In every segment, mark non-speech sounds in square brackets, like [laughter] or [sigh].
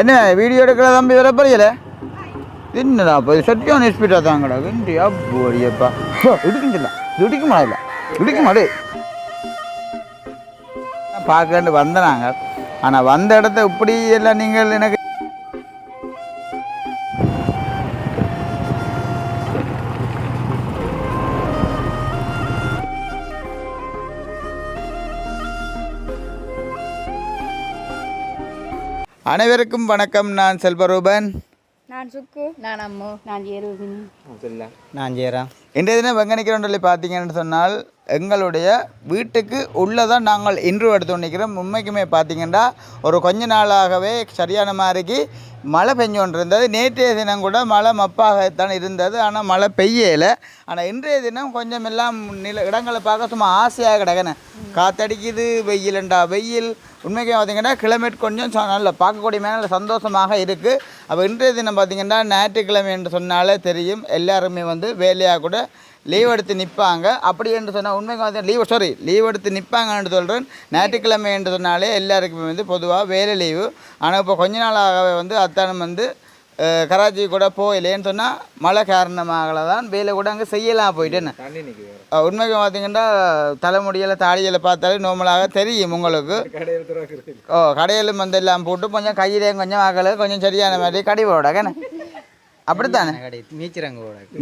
என்ன வீடியோ எடுக்கிற தம்பி வர புரியல? என்னடா இப்போ சத்தியம் ஸ்பீடாக தாங்கடா. வெண்டி அப்போ அடியப்பா இடிக்கும் இல்ல இடிக்க மாடல இடிக்க மாடு. பார்க்கண்டு வந்த நாங்கள் ஆனால் வந்த இடத்த இப்படி எல்லாம் நீங்கள் எனக்கு அனைவருக்கும் வணக்கம். நான் செல்வரூபன். நான் சுக்கு. நான் அம்மு. நான் ஏருவின் நான் செய்கிறேன் இன்றைய தினம் வெங்கனிக்கிறோம் சொல்லி பார்த்தீங்கன்னு சொன்னால் எங்களுடைய வீட்டுக்கு உள்ளே தான் நாங்கள் இன்று எடுத்து நிற்கிறோம் உண்மைக்குமே பார்த்தீங்கன்னா ஒரு கொஞ்ச நாளாகவே சரியான மாதிரிக்கு மழை பெஞ்சு கொண்டு இருந்தது நேற்றைய தினம் கூட மழை மப்பாகத்தான் இருந்தது. ஆனால் மழை பெய்யலை. ஆனால் இன்றைய தினம் கொஞ்சம் எல்லாம் நில இடங்களை பார்க்க சும்மா ஆசையாக கிடக்கணும் காத்தடிக்குது வெயிலுண்டா வெயில். உண்மைக்கு பார்த்தீங்கன்னா கிலோமீட்டர் கொஞ்சம் ச- நல்ல பார்க்கக்கூடிய மேலே சந்தோஷமாக இருக்குது அப்போ இன்றைய தினம் பார்த்தீங்கன்னா ஞாயிற்றுக்கிழமை என்று சொன்னாலே தெரியும். எல்லாருமே வந்து வேலையாக கூட லீவ் எடுத்து நிற்பாங்க அப்படி என்று சொன்னால் உண்மைக்கு வந்து லீவ் சாரி லீவ் எடுத்து நிற்பாங்கன்னு சொல்கிறேன் ஞாயிற்றுக்கிழமை என்று சொன்னாலே எல்லாருக்குமே வந்து பொதுவாக வேலை லீவு ஆனால் இப்போ கொஞ்ச நாளாகவே வந்து அத்தானம் வந்து கராச்சி கூட போகலேன்னு சொன்னால் மழை காரணமாக தான் வேலை கூட அங்கே செய்யலாம் போயிட்டேன்னு. உண்மைக்கு பார்த்தீங்கன்னா தலைமுடியில் தாடியில் பார்த்தாலே நார்மலாக தெரியும் உங்களுக்கு. ஓ கடையிலும் வந்து எல்லாம் போட்டு கொஞ்சம் கையிலையும் கொஞ்சம் ஆகலை கொஞ்சம் சரியான மாதிரி கடி போட அப்படித்தானே?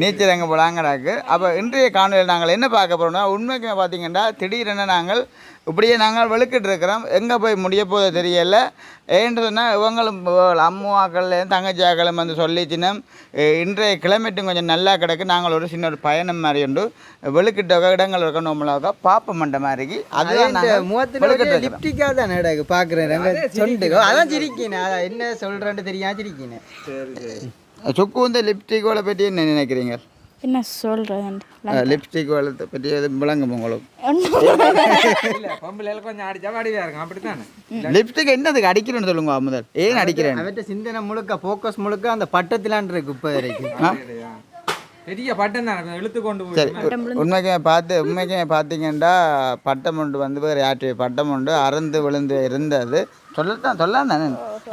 நீச்சரங்க போலாங்கடாக்கு அப்போ இன்றைய காணொலியில் நாங்கள் என்ன பார்க்க போகிறோம்னா உண்மைக்கு பார்த்தீங்கன்னா திடீரென நாங்கள் இப்படியே நாங்கள் வெளுக்கிட்டு இருக்கிறோம். எங்கே போய் முடிய போதோ தெரியல. ஏன்னு சொன்னால் இவங்களும் அம்மாக்கள் தங்கச்சியாக்களும் வந்து சொல்லிச்சின்னா இன்றைய கிளைமேட்டும் கொஞ்சம் நல்லா கிடக்கு. நாங்கள் ஒரு சின்ன ஒரு பயணம் மாதிரி உண்டு. வெளுக்கிட்ட இடங்கள் இருக்க நம்மளாக பாப்ப மண்டை மாதிரி அதுதான். லிப்டிக்காக தான் நடக்கு பார்க்குறேன் அதான் சிரிக்கினேன் அதான் என்ன சொல்கிறேன்னு தெரியாம சிரிக்கினேன் சுக்கு வந்து லிப்ஸ்டிக்கோட பற்றி என்ன நினைக்கிறீங்க? என்ன சொல்றது? லிப்ஸ்டிக்கோட பற்றி எது விளங்கும் உங்களுக்கு. பொம்பளையில கொஞ்சம் அடிச்சா வடிவா இருக்கும் அப்படித்தானே? லிப்ஸ்டிக் என்னதுக்கு அடிக்கிறேன்னு சொல்லுங்க முதல். ஏன் அடிக்கிறேன் அவற்ற சிந்தனை முழுக்க ஃபோக்கஸ் முழுக்க அந்த பட்டத்திலான் இருக்கு இப்போ வரைக்கும். பெரிய பட்டம் தானே இழுத்து கொண்டு போய் சரி உண்மைக்கு பார்த்து உண்மைக்கு பார்த்தீங்கன்னா பட்டம் உண்டு வந்து வேறு யாற்று பட்டம் உண்டு அறந்து விழுந்து இருந்தது. சொல்லத்தான் சொல்லலாம் தானே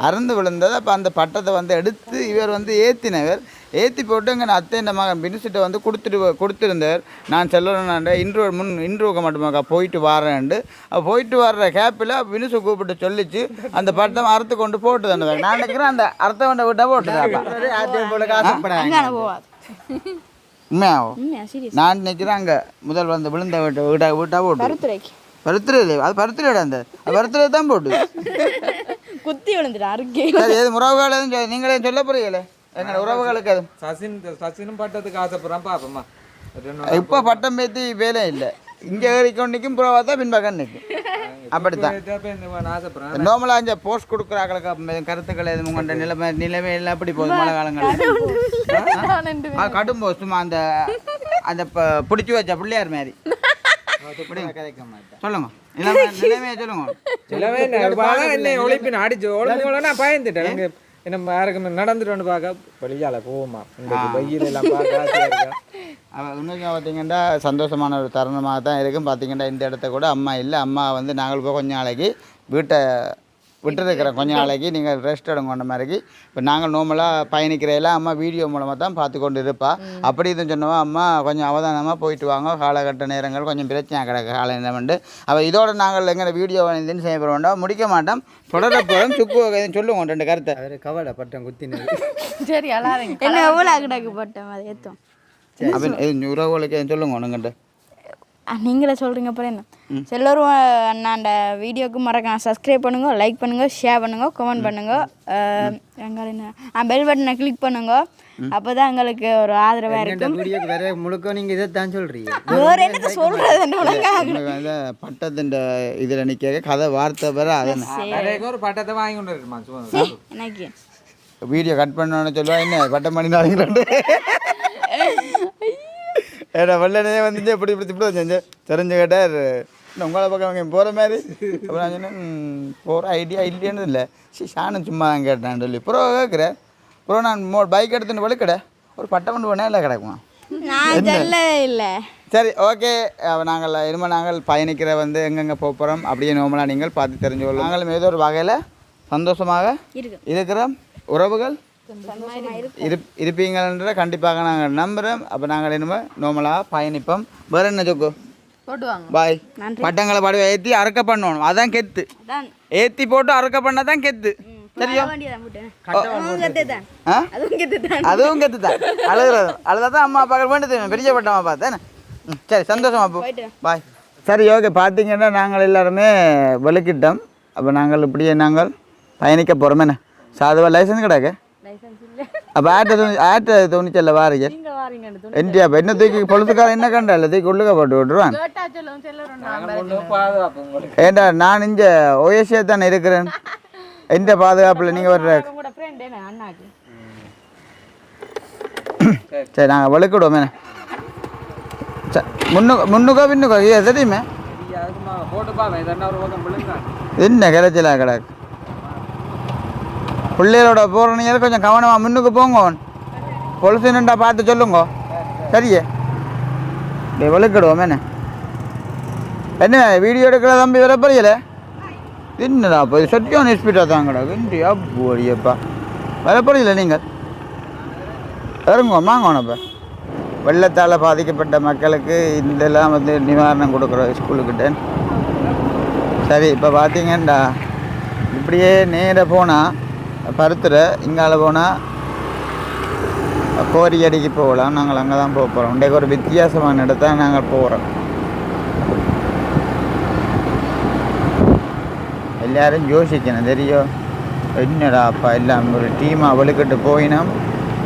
அறந்து விழுந்தது அப்போ அந்த பட்டத்தை வந்து எடுத்து இவர் வந்து ஏற்றினவர் ஏற்றி போட்டு எங்கள் அத்தை இந்த மகன் பினிசிட்ட வந்து கொடுத்துட்டு கொடுத்துருந்தார். நான் செல்லணும் இன்ட்ரோ முன் இன்ட்ரோக்க மட்டுமாக்கா போயிட்டு வரேன்ண்டு அப்போ போயிட்டு வர்ற கேப்பில் பினிசு கூப்பிட்டு சொல்லிச்சு அந்த பட்டம் அறுத்து கொண்டு போட்டு தானே நான் நினைக்கிறேன் அந்த அறுத்த கொண்ட விட்டா போட்டுதாப்பா. அதே போல காசப்படாங்க அங்கே போகாது உண்மையாகும் உண்மையா? சீரியஸ். நான் நினைக்கிறேன் அங்கே முதல் வந்து விழுந்த வீட்டை வீட்டா வீட்டா போட்டு. இல்லை அது பருத்திரை அந்த அது பருத்திரை தான் போட்டு. குத்தி விழுந்துட்டு அருகே. சரி எது உறவுகள் எதுவும் சொல்~ நீங்களே சொல்ல போறீங்களே? எங்களோட உறவுகளுக்கு அது சசின் சசினும் பட்டத்துக்கு ஆசைப்படுறான் பாப்போமா ரெண்டு இப்போ பட்டம் பேத்தி வேலை இல்லை. இங்கே ஏறிக்கொண்டு நிற்கும் புறவா தான் பின்பக்கம் நிற்கும் அப்படித்தான். ஆசைப்படுறான் நார்மலாக இந்த போஸ்ட் கொடுக்குறாங்களுக்கு கருத்துக்கள் எதுவும் உங்கள்கிட்ட நிலைமை நிலைமை எல்லாம் எப்படி போகுது மழை காலங்களில் கடும் போஸ்ட் சும்மா அந்த அந்த ப- பிடிச்சி வச்ச பிள்ளையார் மாதிரி. சொல்லுங்க. நிலைமை [laughs] நிலைமையை சொல்லுங்க. சிலவே என்ன? ஒளிப்பின் அடிச்சு ஒளிப்பு நான் பயந்துட்டேன். எனக்கு என்ன யாருக்கும் நடந்துட்டு பார்க்க வெளியால போவோமா? இந்த வெயில் எல்லாம் பார்க்க ஆசையா இருக்கா. [laughs] அவ- உண்மைக்கு பார்த்தீங்கன்னா சந்தோஷமான ஒரு தருணமாக தான் இருக்கும். பார்த்தீங்கன்னா இந்த இடத்த கூட அம்மா இல்லை. அம்மா வந்து நாங்கள் இப்போ கொஞ்ச நாளைக்கு வீட்டை விட்டுருக்கிறோம் கொஞ்ச நாளைக்கு. நீங்கள் ரெஸ்ட் எடுங்கொண்ட மாதிரிக்கு. இப்போ நாங்கள் நார்மலாக பயணிக்கிறையில அம்மா வீடியோ மூலமாக தான் பார்த்து கொண்டு இருப்பா அப்படி இதுன்னு சொன்னவா அம்மா கொஞ்சம் அவதானமாக போயிட்டு வாங்க. காலகட்ட நேரங்கள் கொஞ்சம் பிரச்சனை கிடக்கு. கால நேரம்ண்டு அவள் இதோட நாங்கள் எங்களை வீடியோ இதுன்னு செய்ய போகிறோம் முடிக்க மாட்டோம். தொடர போகிறோம் சுக்கு எதுவும் சொல்லுவோம் ரெண்டு கருத்தை. அவர் கவலை பட்டம் குத்தினது. சரி என்ன எவ்வளோ கிடக்கு பட்டம் அது ஏற்றும் அப்போ இது உறவுகளுக்கு சொல்லுங்க உனக்கிட்ட நீங்களே சொல்கிறீங்க அப்புறம் என்ன? செல்லோரும் அண்ணாண்ட வீடியோக்கு மறக்காம சப்ஸ்கிரைப் பண்ணுங்க லைக் பண்ணுங்க ஷேர் பண்ணுங்க கமெண்ட் பண்ணுங்க. எங்களை என்ன? பெல் பட்டனை கிளிக் பண்ணுங்க. அப்போ தான் எங்களுக்கு ஒரு ஆதரவாக இருக்கும். வீடியோக்கு வேற முழுக்க நீங்கள் இதை தான் சொல்கிறீங்க [laughs] வேற என்ன வந்து பட்டத்தின் இதில் நிற்க கதை வார்த்தை வர அதனை ஒரு பட்டத்தை வாங்கி கொண்டு இருக்குமா எனக்கு. வீடியோ கட் பண்ணணும்னு சொல்லுவா என்ன? பட்டம் பண்ணி [laughs] ஏடா வெள்ளனே வந்துச்சு இப்படி இப்படி இப்படி செஞ்சு தெரிஞ்சு கேட்டார் உங்களை பக்கம் அங்கே போகிற மாதிரி? அப்புறம் நான் சொன்னேன் போகிற ஐடியா இல்லைன்னு இல்லை. சரி சாணம் சும்மா தான் கேட்டேன் சொல்லி. ப்ரோ கேட்குறேன் ப்ரோ நான் மோ பைக் எடுத்துட்டு வலுக்கடை ஒரு பட்டம் கொண்டு போனே இல்லை கிடக்குமா? இல்லை. சரி ஓகே. நாங்கள் இனிமேல் நாங்கள் பயணிக்கிற வந்து எங்கெங்கே போக போகிறோம் அப்படியே நோமலாக நீங்கள் பார்த்து தெரிஞ்சு கொள்ளும் நாங்களும் ஏதோ ஒரு வகையில் சந்தோஷமாக இருக்கு இருக்கிறோம். உறவுகள் இருப்பீங்கன்ற கண்டிப்பாக நாங்கள் நம்புகிறோம் அப்போ நாங்கள் இனிமே நார்மலாக பயணிப்போம். வேறு என்ன சொக்கு? போட்டுவாங்க. பாய். நன்றி. பட்டங்களை படுவை ஏற்றி அறுக்க பண்ணணும். அதான் கெத்து. ஏற்றி போட்டு அறுக்க பண்ணால் தான் கெத்து. சரியா? அதுவும் கெத்து தான் அழுகிறது. அழுதா தான் அம்மா அப்பாக்கள் வேண்டியது பெரிய பட்டம்மா பார்த்தேன் ம் சரி சந்தோஷமா போ. பாய். சரி ஓகே பார்த்தீங்கன்னா நாங்கள் எல்லாருமே வெளுக்கிட்டோம். அப்போ நாங்கள் இப்படியே நாங்கள் பயணிக்க போகிறோம் என்ன? சாதுவா லைசன்ஸ் கிடக்கு அப்போ ஆட்டை துணி ஆட்டை துணிச்சல்ல வாரீங்க என்டியா அப்போ என்ன தூக்கி பொழுதுக்கார என்ன கண்டா தூக்கி உள்ளுக்க போட்டு விட்டுருவான் ஏண்டா நான் இங்கே ஓஎஸ்ஏ தானே இருக்கிறேன்? எந்த பாதுகாப்பில் நீங்கள் வர்ற? சரி. நாங்கள் ச முன்னுக்கு முன்னுக்கோ பின்னுக்கோ விழுந்தான். என்ன கிடச்சல கிடக்கு? பிள்ளைகளோட போகிறீங்க கொஞ்சம் கவனமாக முன்னுக்கு போங்க. பொலிசு பார்த்து சொல்லுங்க. சரியே? டேய் விளக்கிடுவோம் என்ன? என்ன வீடியோ எடுக்கிற தம்பி வர புரியல? என்னடா போய் சத்தியான ஸ்பீடாக தாங்கடா. கிடக்கு இன்றையா போடியப்பா வர புரியல நீங்கள் இறங்குவோம் வாங்கணும் வெள்ளத்தால் பாதிக்கப்பட்ட மக்களுக்கு இதெல்லாம் வந்து நிவாரணம் கொடுக்குற ஸ்கூலுக்கிட்ட. சரி இப்போ பார்த்தீங்கண்டா இப்படியே நேராக போனால் பருத்துறை இங்கால போனால் கோரி அடிக்கு போகலாம். நாங்கள் அங்கே தான் போக போகிறோம். இன்றைக்கு ஒரு வித்தியாசமான இடத்த நாங்கள் போகிறோம். எல்லாரும் யோசிக்கணும். தெரியும் என்னடா அப்பா எல்லாம் ஒரு டீமாக வலுக்கிட்டு போயினோம்.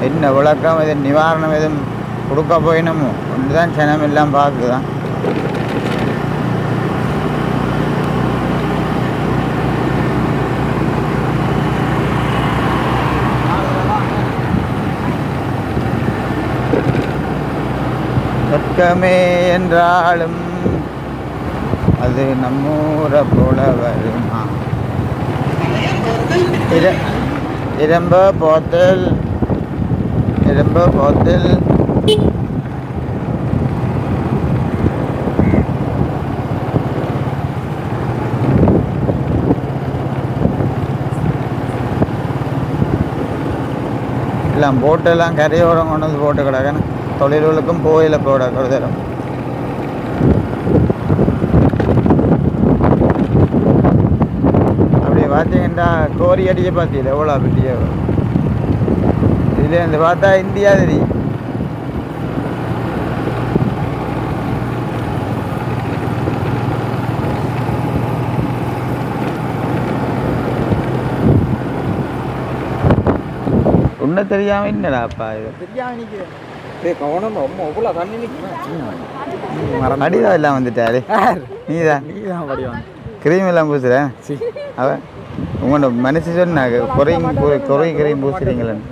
என்ன விளக்கம் எதுவும் நிவாரணம் எதுவும் கொடுக்க போயினமோ? ஒன்று தான் சனம் எல்லாம் பார்க்குதான். சொர்க்கமே என்றாலும் அது நம்மூரை போல வருமா? இர- இரும்ப போத்தல் இரும்ப போத்தல். எல்லாம் போட்டெல்லாம் கரையோரம் கொண்டு வந்து போட்டு கிடக்கணும் தொழில்களுக்கும் போயில போட ஒரு தரம் அப்படி பார்த்தீங்கன்னா கோரி அடிக்க பார்த்தீங்களா எவ்வளோ பெரிய இதுல இருந்து பார்த்தா இந்தியா தெரியும் ஒன்றை தெரியாம என்னடாப்பா இது? டேய் கவனம் ரொம்ப அவ்வளோ தண்ணி நிற்குமா அடிதான் எல்லாம் வந்துட்டாரு நீதான். கிரீம் எல்லாம் அவன் உங்களோட மனசு சொன்னாங்க குறையும் பூ- குறையும் கிரையும் பூசுறீங்களேன்னு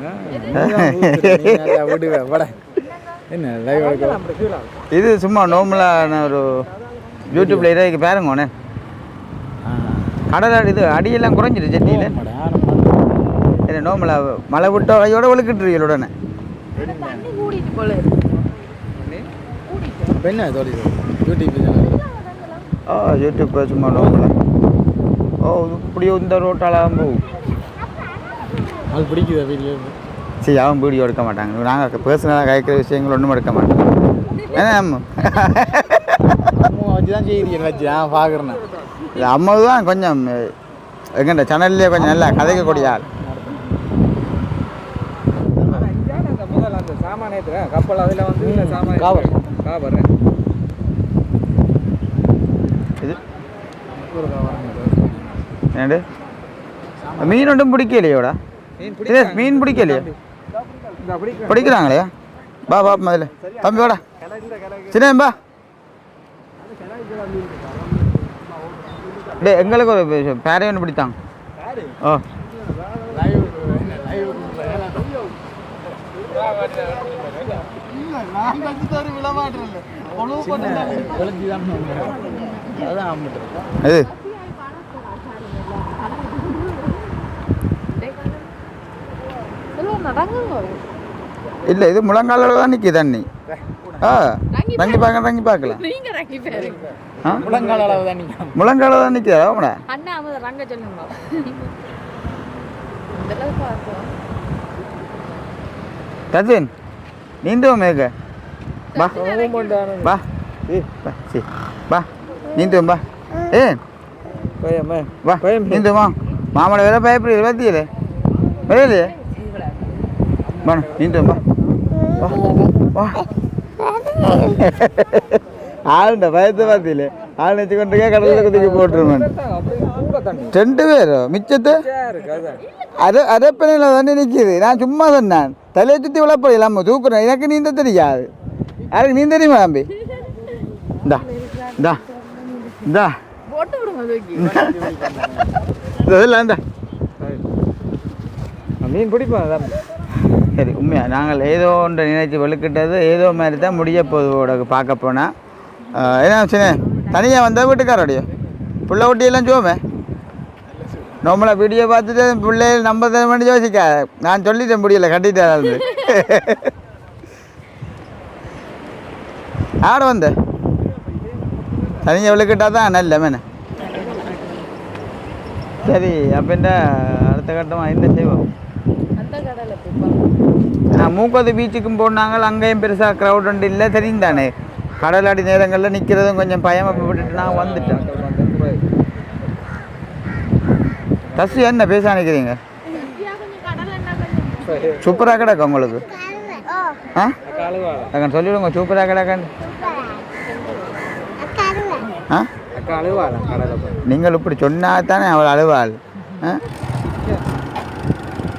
என்ன லைவ் அப்படி ஃபீல் ஆகும் இது சும்மா நார்மலான ஒரு யூடியூப்ல இருக்கு பாருங்க உடனே. கடல் இது அடியெல்லாம் குறைஞ்சிரு செட்டியில் என்ன நார்மலா மழை விட்டோ ஐயோட ஒழுக்கிட்டு உடனே. போல என்ன தோழி யூடியூப் ஓ யூடியூப் சும்மா நார்மலா ஓ இப்படி இந்த ரோட்டாலாம் போகும். அது பிடிக்குதா வீடியோ? சரி அவன் வீடியோ எடுக்க மாட்டாங்க. நாங்கள் பர்சனலாக கேட்குற விஷயங்கள் ஒன்றும் எடுக்க மாட்டோம் அம்மா அம்மா வச்சு தான் செய்தி வச்சு நான் பார்க்குறேன் இது அம்மா தான் கொஞ்சம் எங்கண்ட சேனல்லே கொஞ்சம் நல்லா கதைக்கக்கூடிய ஆள் ஆனா இந்தியாவில் அந்த முதல்ல அந்த சாமான் ஏற்றுற கப்பல் அதில் வந்து சாமான் காவர். காவர் இது? என்னடு மீன் ஒன்றும் பிடிக்கலையோடா? மீன் பிடிக்கலையா? பிடிக்கிறாங்களே? பா பா முதல்ல. தம்பி வாடா. சின்ன பா டே எங்களுக்கு ஒரு பேரை ஒன்று பிடித்தாங்க ஓ விளைச்சி தான் அதான் ஆம்பிட்டு இது. இல்லை இது முழங்காலில் தான் நிற்கி தண்ணி ஆ தங்கி பார்க்க தங்கி பார்க்கலாம் நீங்க ரங்கி முழங்கால அளவு தான் நீங்கள் முழங்கால தான் நிற்கிதா அவங்கள அண்ணா அமது ரங்க சொல்லுங்க. தசின் நீந்துவோம் மேக. பா பா ஏ பா சி பா நீந்துவோம் பா ஏ பயமே வா பயம் நீந்துவோமா மாமட வேலை பயப்படுது பார்த்தியிலே வரையிலையே வா நீந்துவோம் பா வா வா ஆளுண்ட பயத்தை பார்த்தியிலே ஆள் நினச்சி கொண்டு கடலில் குதிக்க தண்ணி ரெண்டு பேரோ மிச்சத்து அரை அரைப்பனையில் தானே நிற்கிது நான் சும்மா சொன்னேன் தலையை சுற்றி விளப்படி இல்லாமல் தூக்குறேன் எனக்கு நீந்த தெரியாது யாருக்கு நீந்த தெரியுமா தம்பி இந்தா இந்தா இந்தா இதெல்லாம் இந்தா மீன் பிடிப்போம் அதான் சரி உண்மையா நாங்கள் ஏதோ ஒன்றை நினைச்சு வெளுக்கிட்டது ஏதோ மாதிரி தான் முடிய போகுது உனக்கு பார்க்க போனால் என்ன சின்ன தனியாக வந்தால் வீட்டுக்காரோடைய பிள்ளை ஒட்டியெல்லாம் சோமே நார்மலாக வீடியோ பார்த்துட்டு பிள்ளைகள் நம்ம தரமாட்டி யோசிக்க நான் சொல்லிட்டேன் முடியல கட்டிட்டேன் ஆட வந்த தனியாக விளக்கிட்டா தான் நல்ல மேன சரி அப்படின்ட அடுத்த கட்டமாக என்ன செய்வோம் மூக்கது பீச்சுக்கும் போனாங்க அங்கேயும் பெருசாக க்ரௌட் ஒன்று இல்லை தெரியும் தானே கடலாடி நேரங்களில் நிற்கிறதும் கொஞ்சம் பயம் விட்டுட்டு நான் வந்துட்டேன் தசி என்ன பேச நினைக்கிறீங்க சூப்பராக கிடக்கு உங்களுக்கு ஆ சொல்லிவிடுங்க சூப்பராக கிடக்கான்னு ஆ? நீங்கள் இப்படி சொன்னா தானே அவள் அழுவாள். ஆ?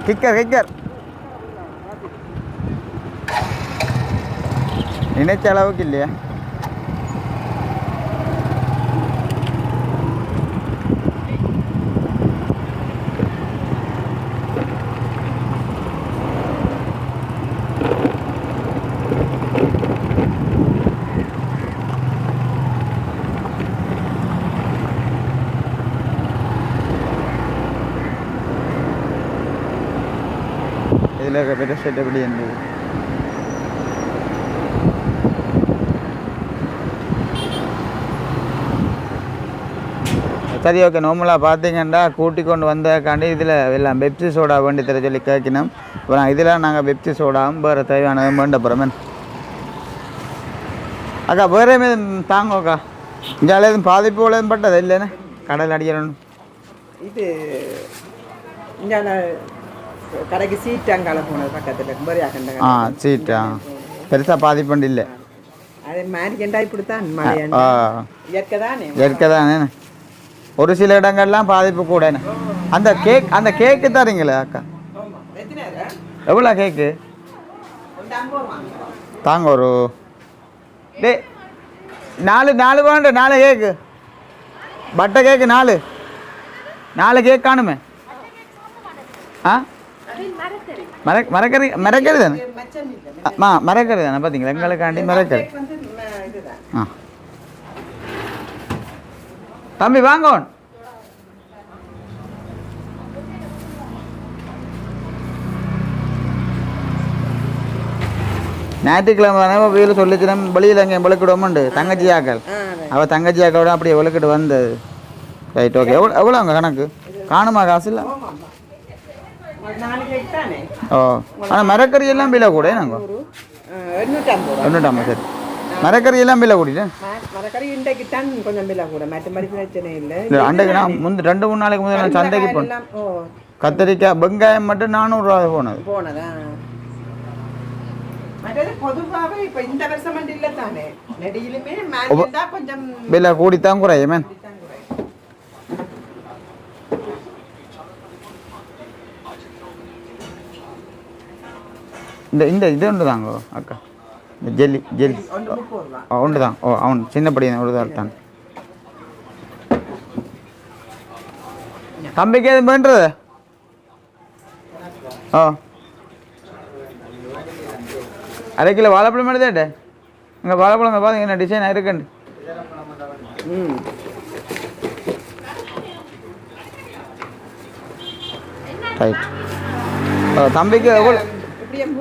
Kicker kicker. நினைச்ச அளவுக்கு இல்லையா? இருக்க பெரிய செட் எப்படி இருந்தது சரி ஓகே நார்மலாக பார்த்தீங்கன்னா கூட்டி கொண்டு வந்தக்காண்டி இதில் எல்லாம் பெப்சி சோடா வேண்டி தர சொல்லி கேட்கணும் அப்புறம் இதில் நாங்கள் பெப்சி சோடாவும் வேறு தேவையானதும் வேண்ட போகிறோமே அக்கா வேறு எதுவும் தாங்கோக்கா இங்கே எதுவும் பாதிப்பு எதுவும் பட்டது? இல்லைன்னு கடல் அடிக்கணும் இது கடைக்கு சீட்டு அங்கால போனது பக்கத்தில் கும்பரியாக்கண்ட ஆ சீட்டா பெருசாக பாதிப்பு இல்லை. அது மாதிரி கண்டா இயற்கை தானே இயற்கை தானே ஒரு சில இடங்கள்லாம் பாதிப்பு கூடன்னு அந்த கேக் அந்த கேக்கு தரீங்களே அக்கா? எவ்வளோ கேக்கு தாங்க ஒரு டே நாலு நாலு வேண்ட நாலு கேக்கு பட்டை கேக்கு நாலு. நாலு கேக் காணுமே. ஆ? மர மரக்கறி. மரக்கறி தானே? மா மரக்கறி தானே பார்த்தீங்களா எங்களுக்காண்டி மரக்கறி. ஆ. தம்பி வாங்க. ஒன். ஞாயிற்றுக்கிழமை தானே வெயில் சொல்லிச்சுனா வெளியில் அங்கே விளக்கிடுவோமுண்டு. தங்கச்சி ஆக்கள் அவள் தங்கச்சி ஆக்களோட அப்படியே விளக்கிட்டு வந்தது. Right okay. எவ்வளோ? எவ்வளோ அங்கே கணக்கு? காணுமா காசு இல்லை? ஓ ஆனால் மரக்கறி எல்லாம் விலை கூட நாங்கள் எண்ணூற்றி ஐம்பது ரூபா ஒன்றுட்டாமா சரி மரக்கறி எல்லாம் விலை கூட்டிட்டேன் ம- மரக்கறி இன்றைக்கு தான் கொஞ்சம் விலை கூட மற்றபடி பிரச்சனை இல்லை அன்றைக்கு நான் முந்து ரெண்டு மூணு நாளைக்கு முதல்ல நான் சந்தைக்கு போனேன் கத்திரிக்காய் வெங்காயம் மட்டும் நானூறுரூவா போனது போனதா பொதுவாகவே இப்ப இந்த வருஷம் மட்டும் இல்லை தானே நெடியிலுமே கொஞ்சம் விலை கூடித்தான் குறையுமே இந்த இந்த இது ஒன்று தாங்க அக்கா. இந்த ஜெல்லி ஜெல்லி. ஒன்று தான் ஓ அவன் சின்ன படி ஒரு தான் தான். தம்பிக்கு எதுவும் பண்ணுறது ஓ அரை கிலோ வாழைப்பழம் எடுத்தேட்டே இங்கே வாழைப்பழம் பாருங்க என்ன டிசைன் இருக்குண்டு ம். ரைட் தம்பிக்கு எவ்வளோ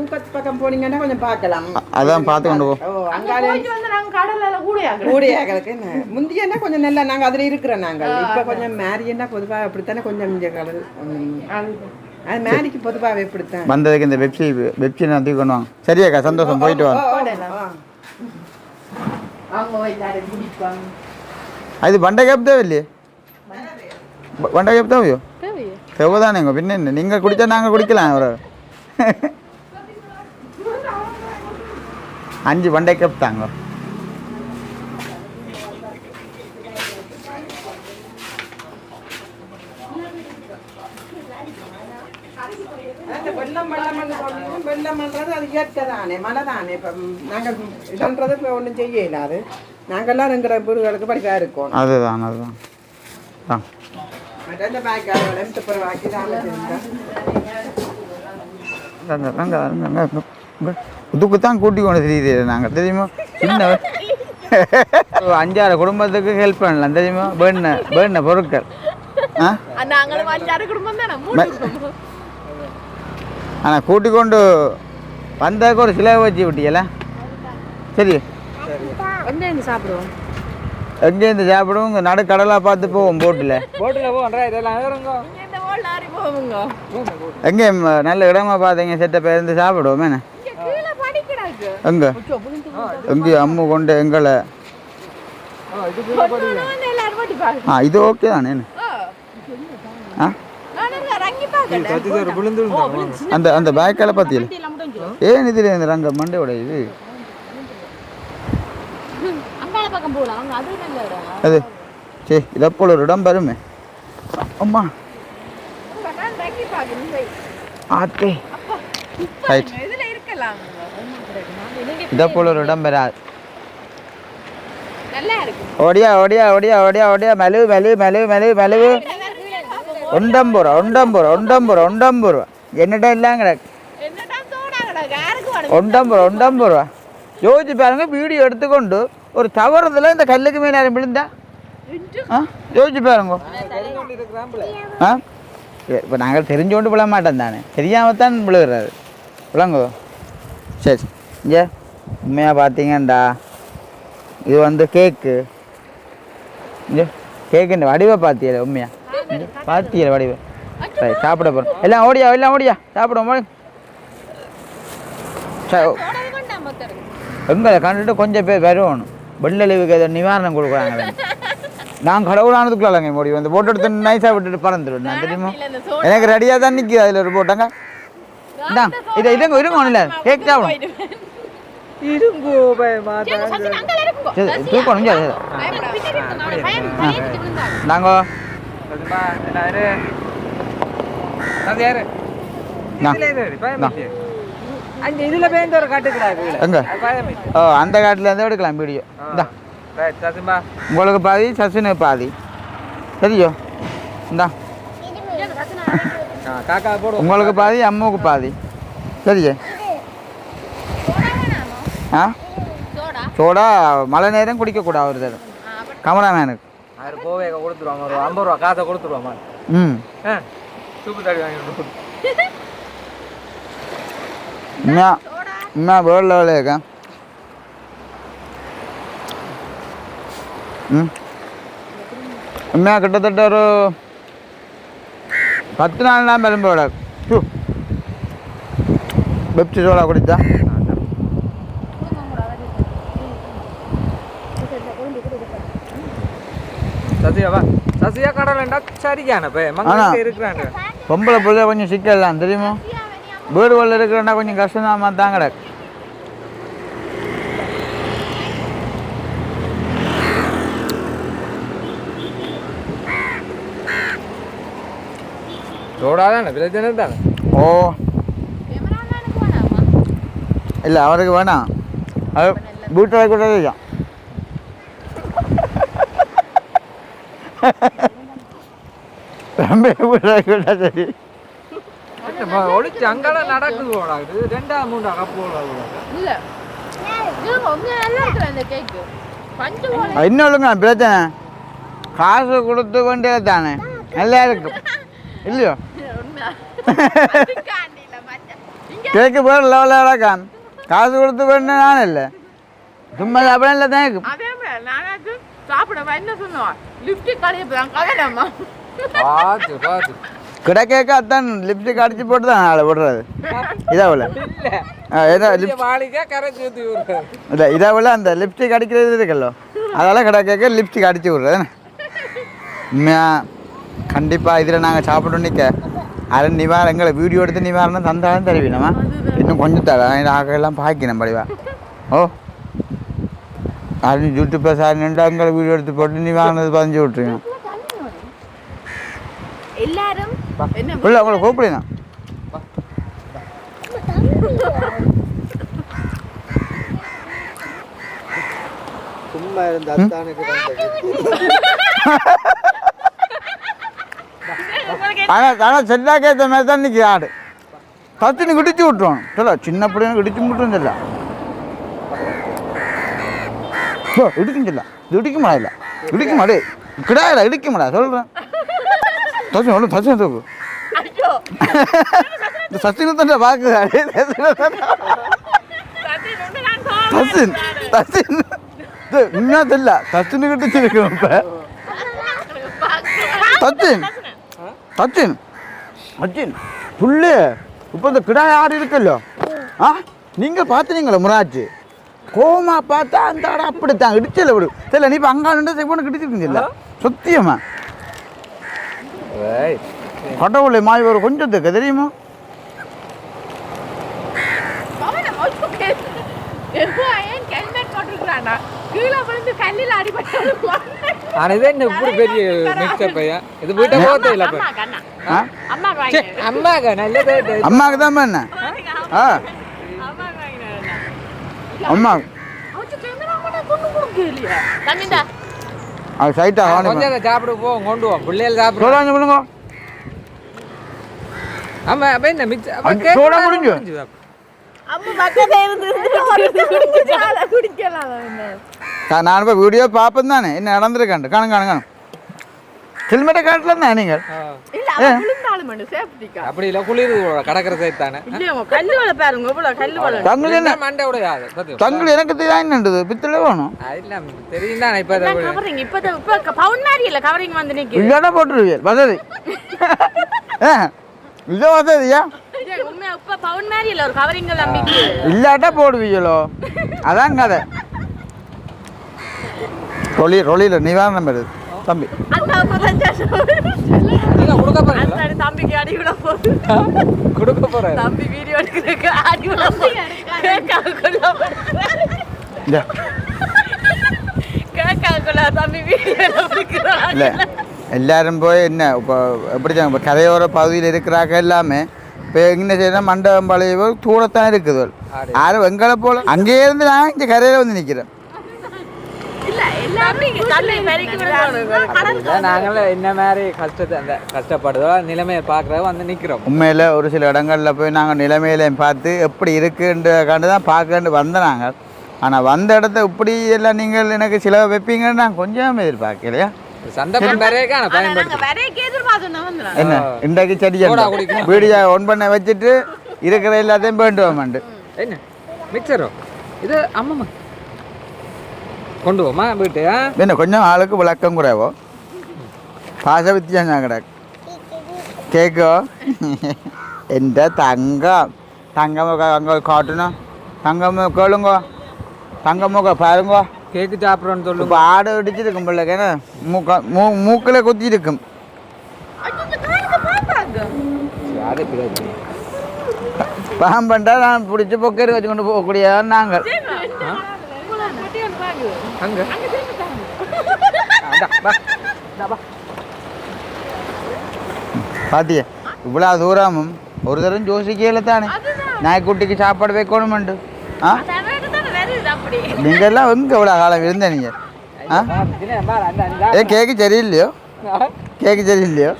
மூக்கத்து பக்கம் போனீங்கன்னா கொஞ்சம் பார்க்கலாம். அதான் பார்த்து கொண்டு போ. கூடியாக்களுக்கு முந்தியன்னா கொஞ்சம் நல்லா நாங்கள் அதில் இருக்கிறோம் நாங்கள். இப்போ கொஞ்சம் மேரியன்னா பொதுவாக அப்படித்தானே கொஞ்சம் கடல் அது மேரிக்கு பொதுவாகவே இப்படித்தான். வந்ததுக்கு இந்த வெப்சி வெப்சி நான் தூக்கி கொண்டு வாங்க சரியாக்கா சந்தோஷம். போயிட்டு வாங்க அது பண்டை கேப் தேவையில்லையே? ப- பண்டை கேப் தேவையோ? தேவையே. தேவைதானேங்க பின்ன என்ன? நீங்கள் குடித்தா நாங்கள் குடிக்கலாம். ஒரு [laughs] அஞ்சு பண்டை கேப் தாங்க வெள்ளம் வெள்ளம் என்று சொல்லியும் வெள்ளம் என்றது அது இயற்கை தானே மழை தானே இப்போ நாங்கள் இதுன்றது இப்போ ஒன்றும் செய்ய இல்லாது நாங்கள்லாம் படிக்காக இருக்கோம். அதுதான் அதுதான். ஆ. மற்ற இந்த பேக் எம்ட்டு பிறவாக்கி தான் அங்க, அங்க, அங்க, அங்க, அங்க, அங்க. இதுக்கு தான் கூட்டி கொண்டு தெரியுது நாங்கள் தெரியுமா சின்ன அஞ்சாறு குடும்பத்துக்கு ஹெல்ப் பண்ணலாம் தெரியுமா? வேண வேண பொருட்கள். ஆனால் கூட்டி கொண்டு வந்ததுக்கு ஒரு சிலை வச்சு விட்டீங்களா சரி. சாப்பிடுவோம்? எங்கேருந்து சாப்பிடுவோம்? இங்கே நடுக்கடலாக பார்த்து போவோம் போட்டில் போட்டுல போன்றா இதெல்லாம் வேறுங்க இந்த ஓல் லாரி போவோங்க எங்கே நல்ல இடமா பார்த்தீங்க செட்டப்ப இருந்து சாப்பிடுவோம் என்ன? எங்கே எங்கேயும் அம்மு கொண்டு எங்களை. ஆ இது ஓகே தானே அந்த அந்த பேக்கில் பார்த்தீங்களா ஏன் இதில் இந்த ரங்க மண்டையோட இது? அது சரி இதை போல ஒரு இடம் வருமே அம்மா. ஆத்தே ரைட் இதை போல ஒரு இடம் வராது நல்லா இருக்கு. ஓடியா ஓடியா ஓடியா ஓடியா ஓடியா. மெலு மெலு மெலு மெலு மெலுவு ஒண்டம்பூரா ஒண்டம்பூரா ஒண்டம்பூரா ஒண்டம்பூரா என்னடா இல்லாங்க கிடக்கு. ஒண்டம்பூரா ஒண்டம்பூரா யோசிச்சு பாருங்க வீடியோ எடுத்துக்கொண்டு ஒரு தவறுதல இந்த கல்லுக்கு மேலே யாரும் விழுந்தா? யோசிச்சு பாருங்க. ஆ? இப்போ நாங்கள் தெரிஞ்சோண்டு விழ மாட்டோம் தானே. தெரியாமல் தான் விழுகிறாரு. விளங்கோ சரி. இங்கே. உண்மையாக பார்த்தீங்கண்டா? இது வந்து கேக்கு கேக்கு வடிவை பார்த்தியல உண்மையா? பார்த்தியல வடிவை. சரி சாப்பிட போகிறோம் எல்லாம் ஓடியா எல்லாம் ஓடியா? சாப்பிடுவோம் எங்களை கண்டுட்டு கொஞ்சம் பேர் வருவானு வெள்ளழிவுக்கு ஏதோ நிவாரணம் கொடுக்குறாங்க. நான் கடவுளானதுக்குள்ளாங்க மோடி வந்து போட்டு எடுத்து நைஸாக விட்டுட்டு பறந்துடுவேன். நான் தெரியுமா? எனக்கு ரெடியாக தான் நிற்கிது அதில் ஒரு போட்டாங்க இந்தா இதை இருங்க இருங்க ஒன்றும் இல்லை கேக் சாப்பிடும் இருங்கோ பயமா சரி தூக்கணும் சரி நாங்கள் அதுமா என்ன யாரு அது யாரு நான். இதுல பேருந்து ஒரு காட்டுக்கிறாங்க எங்க ஓ அந்த காட்டில் இருந்து எடுக்கலாம் வீடியோ இந்தா உங்களுக்கு பாதி சசுனுக்கு பாதி சரியோ இந்தா உங்களுக்கு பாதி அம்மாவுக்கு பாதி சரியே ஆ சோடா மழை நேரம் குடிக்கக்கூடாது ஒரு தரம் கமராமேனுக்கு ஆறு போவே கொடுத்துருவாங்க ஒரு ஐம்பது ரூபா காசை கொடுத்துருவாங்க ம். சூப்பு தடி வாங்கி உண்மையா உண்மையா வேர்ல்ட் லெவலில் இருக்கேன். ம். உண்மையாக கிட்டத்தட்ட ஒரு பத்து நாள் தான் பெரும்போட பெப்சி சோடா குடித்தா சசியாவா? சசியா கடலண்டா சரியான பே ஆனா. மங்க இருக்கிறாங்க. பொம்பளை பிள்ளை கொஞ்சம் சிக்கலாம் தெரியுமா? வீடு உள்ள இருக்கிறேன்னா கொஞ்சம் கஷ்டமாக தான் கிடக்கு சோடா தானே பிரச்சனை தானே ஓ இல்லை அவருக்கு வேணாம். அது வீட்டில் கூட தம்பி கூட சரி ஒளிச்சு அங்கெல்லாம் நடக்குது இது. ரெண்டா மூணா கப்பு இல்ல. இன்னொழுங்க பிரச்சனை காசு கொடுத்து கொண்டே தானே. நல்லா இருக்கும் இல்லையோ? கேக்கு பேர் லெவலில் காசு கொடுத்து கொண்டு நான் இல்லை. சும்மா இல்லை தான் இருக்கும் அதே மாதிரி நானாக்கு சாப்பிட என்ன சொன்னோம் லிப்டிக் போதான் கதையம்மா பார்த்து பார்த்து கிடக்கேக்க அதான் லிப்ஸ்டிக் அடிச்சு போட்டு தான் விடுறது. இதாவில் இல்லை. இதாவில் அந்த லிப்ஸ்டிக் அடிக்கிறது இருக்குல்ல அதெல்லாம் கிடக்கேக்க லிப்ஸ்டிக் அடிச்சு விடுறது கண்டிப்பாக இதில் நாங்கள் சாப்பிட்டு நிற்க அது நிவாரணம் எங்களை வீடியோ எடுத்து நிவாரணம் தந்தாலும் தருவீனமா? இன்னும் கொஞ்சம் தர ஆக்கெல்லாம் பாய்க்கணும் படிவா. ஓ. அது யூடியூப்பில் சார் நின்று எங்களை வீடியோ எடுத்து போட்டு நிவாரணத்தை பதிஞ்சு விட்ருங்க எல்லாரும் என்ன இல்லை உங்களை கூப்பிடுங்க சும்மா இருந்த அத்தானுக்கு ஆனால் ஆனால் செல்லாக்கு ஏற்ற மாதிரி தான் நிற்கி ஆடு தத்துன்னு இடிச்சு விட்டுருவோம் சொல்ல சின்ன பிள்ளைங்க இடிச்சு ஓ இடிக்கும் சொல்ல. இது இடிக்க மாடல இடிக்க மாடு கிடாயில இடிக்க மாடா சொல்கிறேன் தச்சு ஒன்று தச்சு தூக்கு. இந்த சச்சின் தான் பார்க்குது. சச்சின் சச்சின் இன்னும் தெரியல? சச்சின் கிட்ட இருக்கணும் இப்போ. சச்சின். சச்சின். சச்சின் புள்ளு இப்போ இந்த கிடாய் ஆடு இருக்குல்லோ? ஆ? நீங்கள் பார்த்துனீங்களா முராஜ்? கோமா பார்த்தா அந்த ஆடை அப்படித்தான். இடிச்சல விடு. தெரியல நீ இப்போ அங்கே நின்று செப்போன்னு கிடிச்சிருக்கீங்கல்ல சத்தியமா? கடவுளை மாய் ஒரு கொஞ்சத்துக்கு தெரியுமா இல்லை அம்மாக்கா தான் என்ன ஆ? அம்மா. அது சைட்டா கொஞ்சம் சாப்பிட போ கொண்டு வா. பிள்ளைகள் சாப்பிட. சொல்லுங்க சொல்லுங்க ஆமா அப்ப என்ன மிக்சர் அஞ்சு சோடா முடிஞ்சு. அம்மா பக்கத்துல இருந்து இருந்து குடிக்கலாம் நான் நான் இப்போ வீடியோ பார்ப்பேன் தானே. என்ன நடந்திருக்காண்டு காணும் காணும் காணும். ஹெல்மெட்டை காட்டல தான் நீங்கள் அப்படி இல்ல குளிர் கடற்கரை சைடு தானே கல்லு வலை பாருங்க இவ்வளவு கல்லு வலை தங்கள் என்ன மண்டை உடையாது. தங்கள் எனக்கு தெரியாதுன்றது பித்தளை வேணும். இல்ல தெரியும் தானே இப்ப. கவரிங் இப்ப [laughs] இப்ப பவுன் மாதிரி இல்ல கவரிங் வந்து நிக்கு. இல்லைன்னா போட்டுருவீர் வசதி. இல்லை வசதியா இல்லாட்டா போடுவீங்களோ? அதான் கதை. [laughs] ரொலி ரொலியில் நிவாரணம் வருது தம்பி. கொடுக்க அந்த தம்பிக்கு அடி விட போகுது. கொடுக்க போறேன் தம்பி வீடியோ எடுக்கிறதுக்கு அடி விட இல்லை எல்லாரும் போய் என்ன இப்போ எப்படி இப்போ கரையோர பகுதியில் இருக்கிறாங்க எல்லாமே இப்போ என்ன செய்யணும் மண்டபம் பழைய தூரத்தான் இருக்குது. யாரும் எங்களை போல அங்கேயே இருந்து நான் இங்கே கரையில் வந்து நிற்கிறேன் இல்ல எல்லாமே தள்ளி பெருக்கி விடுறாங்க இல்ல, நாங்களே என்ன மாதிரி கஷ்டத்தை அந்த கஷ்டப்படுதோ நிலைமையை பார்க்கறத வந்து நிக்கிறோம். உண்மையில் ஒரு சில இடங்களில் போய் நாங்கள் நிலைமையிலையும் பார்த்து எப்படி இருக்குன்ற கண்டு தான் பார்க்கண்டு வந்த நாங்கள் ஆனால் வந்த இடத்த இப்படி எல்லாம் நீங்கள் எனக்கு சில வைப்பீங்கன்னு நான் கொஞ்சம் எதிர்பார்க்கலையா? என்ன? இன்றைக்கு செடி சோடா குடிக்கணும். வீடியோ ஒன் பண்ண வச்சுட்டு இருக்கிற எல்லாத்தையும் வேண்டுவோமாண்டு என்ன? மிக்சரோ இது அம்மம்மா. கொண்டு போமா வீட்டு ஆ? என்ன கொஞ்சம் ஆளுக்கு விளக்கம் குறைவோ பாச வித்தியாசம் கிடக்கு கேக்கோ എൻ്റെ തങ്കം തങ്കമൊക്കെ അങ്ങ് കാട്ടണം തങ്കമ്മ കേളുങ്കോ തങ്കമ്മൊക്കെ പാരുങ്കോ கேக்கு சாப்பிட்றோன்னு சொல்லு இப்போ ஆடு இடிச்சிருக்கும் பிள்ளைக்கு என்ன மூக்க மூ மூக்கில் குத்தி இருக்கும் அது பிடிச்சி பாம்பண்டா நான் பிடிச்சி பொக்கேரி வச்சு கொண்டு போகக்கூடிய நாங்கள் அங்க. பாத்திய? இவ்வளோ தூரமும் ஒரு தரம் ஜோசிக்கையில் தானே? நாய்க்குட்டிக்கு சாப்பாடு வைக்கணுமெண்டு. ஆ? அப்படி? நீங்கள் எல்லாம் எங்கே இவ்வளோ காலம் இருந்த நீங்கள் ஆ? ஏ கேக்கு சரியில்லையோ? கேக்கு சரியில்லையோ?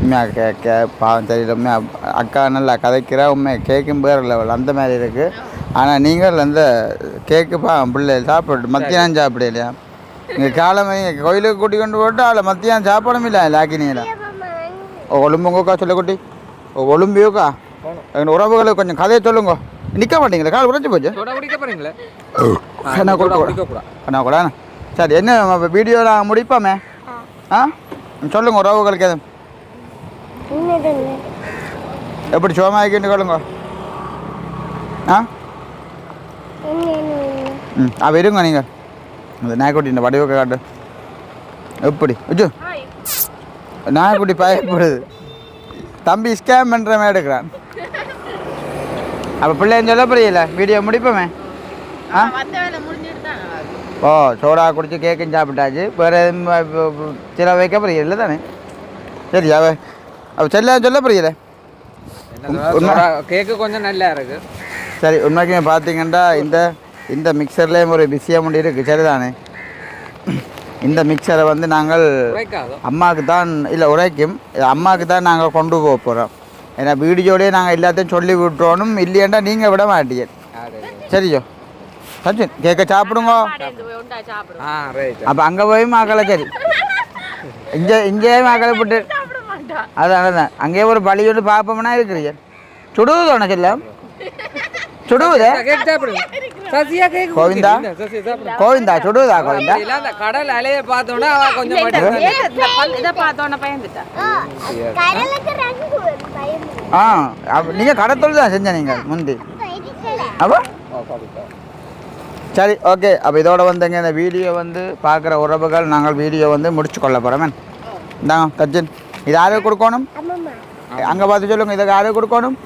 உண்மையா கேக்க பாவம் தெரியல. உண்மையா அக்கா நல்லா கதைக்கிறா உண்மை கேக்கும் பேர் லெவல் அந்த மாதிரி இருக்குது ஆனால் நீங்கள் அந்த கேக்கு பாவம் பிள்ளை சாப்பிட்டு மத்தியானம் சாப்பிடலையா இங்கே காலமே கோயிலுக்கு கூட்டி கொண்டு போட்டு அவளை மத்தியானம் சாப்பிடும் இல்லை லாக்கினீங்களா? ஓ ஒழும்புங்கோக்கா சொல்ல குட்டி. ஓ ஒழும்பியோக்கா எங்கள் உறவுகளுக்கு கொஞ்சம் கதையை சொல்லுங்க. நிற்க மாட்டீங்களா கால் உடைச்சு போச்சு. அண்ணா கூட சரி என்ன வீடியோ நான் முடிப்போமே? ஆ. சொல்லுங்க உறவுகளுக்கு எதுவும். எப்படி சோமாக்கிட்டு கொள்ளுங்க. ஆ? நீங்கள் அந்த நாய்க்குட்டி இந்த வடிவ காட்டு. எப்படி? அச்சோ. நாய்க்குட்டி பயப்படுது. தம்பி ஸ்கேம் பண்ணுற மாதிரி எடுக்கிறான். அப்போ பிள்ளைன்னு சொல்ல புரியல வீடியோ முடிப்போமே? ஆ? ஓ சோடா குடிச்சு கேக்கும் சாப்பிட்டாச்சு. வேறு எதுவும் சில வைக்க புரியல தானே? சரி அவ அவ செல்ல சொல்ல புரியல கேக்கு கொஞ்சம் நல்லா இருக்கு. சரி உண்மைக்குமே பார்த்தீங்கன்னா இந்த இந்த மிக்சர்லேயும் ஒரு விஷயம் ஒன்று இருக்குது சரிதானே? இந்த மிக்சரை வந்து நாங்கள் அம்மாவுக்கு தான் இல்லை உரைக்கும். அம்மாவுக்கு தான் நாங்கள் கொண்டு போக போகிறோம் ஏன்னா வீடியோடய நாங்கள் எல்லாத்தையும் சொல்லி விட்டுறோனும். இல்லையேண்டா நீங்கள் விட மாட்டீங்க. சரியோ? சச்சின் கேட்க சாப்பிடுங்க. அப்போ அங்கே போய் மாக்களை சரி. இங்கே இங்கேயே மாக்களை போட்டு. அதான் அதான். அங்கேயே ஒரு பழி ஒன்று பார்ப்போம்னா இருக்கிறீங்க. சுடுவது ஒன்று செல்லம் சுடுவது கோவிந்தா? கோவிந்தா சுடுவதா கோவிந்தா இல்ல அந்த கடல் அலைய பார்த்தோன்னா அவ கொஞ்சம் இதை பார்த்தோன்னே பயந்துட்டா ஆ அப்ப நீங்க கடத்தொழில் தான் செஞ்ச நீங்கள் முந்தி அப்போ சரி ஓகே அப்போ இதோட வந்துங்க இந்த வீடியோ வந்து பார்க்குற உறவுகள் நாங்கள் வீடியோ வந்து முடிச்சு கொள்ள போகிறோம் இந்தாங்க தர்ஜன் இது யாருக்கு கொடுக்கணும் அங்கே பார்த்து சொல்லுங்க இதை யாருக்கு கொடுக்கணும்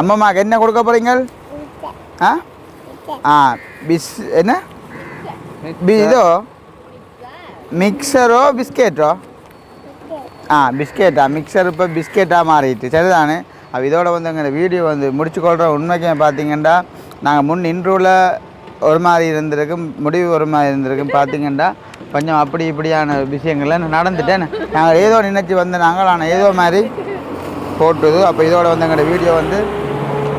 அம்மம்மாக்கு என்ன கொடுக்க போகிறீங்க ஆ? ஆ பிஸ் என்ன? பி இதோ. மிக்சரோ பிஸ்கெட்டோ? ஆ பிஸ்கெட்டா? மிக்சர் இப்போ பிஸ்கெட்டாக மாறிட்டு. சரிதானே? அப்போ இதோட வந்து எங்கள் வீடியோ வந்து முடிச்சு கொள்கிற உண்மைக்கு பார்த்தீங்கன்னா நாங்கள் முன் இன்ட்ரூவில் ஒரு மாதிரி இருந்திருக்கும் முடிவு ஒரு மாதிரி இருந்திருக்கும் பார்த்தீங்கன்னா கொஞ்சம் அப்படி இப்படியான விஷயங்கள்லாம் நடந்துட்டேன். நாங்கள் ஏதோ நினைச்சு வந்து நாங்கள் ஆனால் ஏதோ மாதிரி போட்டுது. அப்போ இதோட வந்து எங்களோட வீடியோ வந்து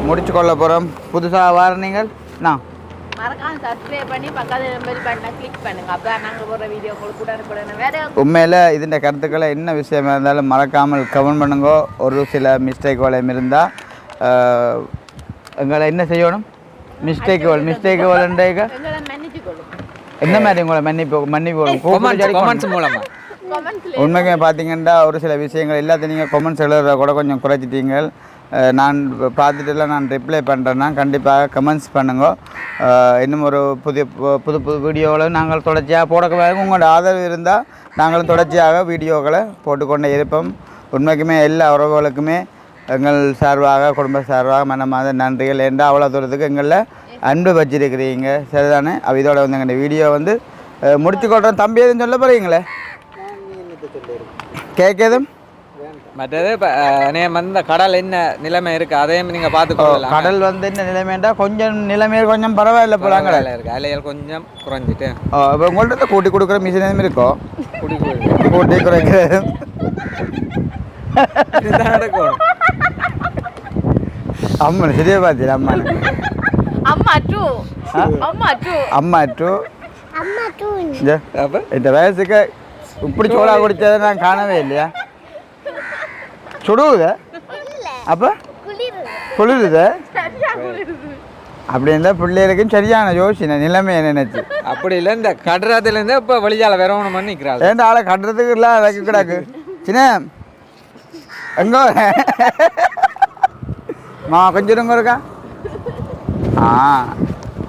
முடிச்சு கொள்ள போகிறோம் புதுசாக வர நீங்கள்? நான் மறக்காம சப்ஸ்கிரைப் பண்ணி பக்கத்துல பெல் பட்டனை கிளிக் பண்ணுங்க. அப்பதான் நாங்க போடுற வீடியோ உங்களுக்கு உடனுக்குடனே வேற உண்மையில் இதுன்ற கருத்துக்களை என்ன விஷயமா இருந்தாலும் மறக்காமல் கமெண்ட் பண்ணுங்க. ஒரு சில மிஸ்டேக்குகளும் இருந்தால் எங்களை என்ன செய்யணும்? எங்களை மன்னிச்சு கொள்ளுங்க என்ன மாதிரி உங்களை மன்னிப்பு மன்னிப்பு கொமெண்ட்ஸ் கூப்பிட்டு கொமெண்ட்ஸ் மூலமா. கமெண்ட்ஸ்ல உண்மைக்கு பார்த்தீங்கன்னா ஒரு சில விஷயங்கள் எல்லாத்தையும் நீங்கள் கொமெண்ட்ஸ் எழுதுறத கூட கொஞ்சம் குறைச்சிட்டீங்க நான் பார்த்துட்டுலாம் நான் ரிப்ளை பண்ணுறேன்னா கண்டிப்பாக கமெண்ட்ஸ் பண்ணுங்க. இன்னும் ஒரு புதிய பு- புது புது வீடியோவில் நாங்கள் தொடர்ச்சியாக போட உங்களோட ஆதரவு இருந்தால் நாங்களும் தொடர்ச்சியாக வீடியோக்களை போட்டுக்கொண்டே இருப்போம். உண்மைக்குமே எல்லா உறவுகளுக்குமே எங்கள் சார்பாக குடும்ப சார்பாக மனமாத நன்றிகள். என்று அவ்வளோ தூரத்துக்கு எங்களில் அன்பு வச்சிருக்கிறீங்க? சரிதானே? அப்ப இதோட வந்து எங்கள் வீடியோ வந்து முடிச்சு கொள்கிறோம் தம்பி எதுவும் சொல்ல போகிறீங்களே கேட்கதும் மற்றது இப்போ நேம் வந்து கடல் என்ன நிலைமை இருக்கு அதையும் நீங்க பார்த்து கொள்ளலாம் கடல் வந்து என்ன நிலைமைண்டா கொஞ்சம் நிலைமை கொஞ்சம் பரவாயில்ல போலாங்க கடல் இருக்கு. அலைகள் கொஞ்சம் குறைஞ்சிட்டு. இப்போ உங்கள்கிட்ட கூட்டி கொடுக்குற மிஷின் எதுவும் இருக்கோ? கூட்டி குறைக்கிறது நடக்கும். அம்மன் சரியா பார்த்தீங்க அம்மன்? அம்மா டூ அம்மா டூ அம்மா டூ இந்த அப்போ? இந்த வயசுக்கு இப்படி சோடா குடிச்சதை நான் காணவே இல்லையா? சுடுவுத? அப்போ? குளிருது. அப்படி இருந்தால் பிள்ளைகளுக்கும் சரியான யோசனை நிலைமையை நினைச்சு? அப்படி இல்லை இந்த கடறதுலேருந்து இப்போ வெளியால வரணும் பண்ணி நிற்கிறாள் ஏன்டா ஆளை கட்டுறதுக்கு இல்லை வைக்க கிடாக்கு. சின்ன எங்கோ? மா கொஞ்சம் இருக்கா? ஆ.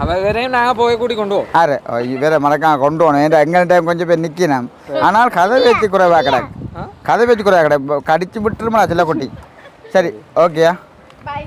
போய் கூட்டி கொண்டு போவோம் ஆறு வேற மறக்காம கொண்டு போகணும் ஏன்டா எங்கே டைம் கொஞ்சம் பேர் நிற்கணும் ஆனால் கதை பேச்சு குறைவா கிடக்கு கதை பேச்சு குறைவா கிடக்கு கடிச்சு விட்டுருமா சில குட்டி சரி ஓகேயா பை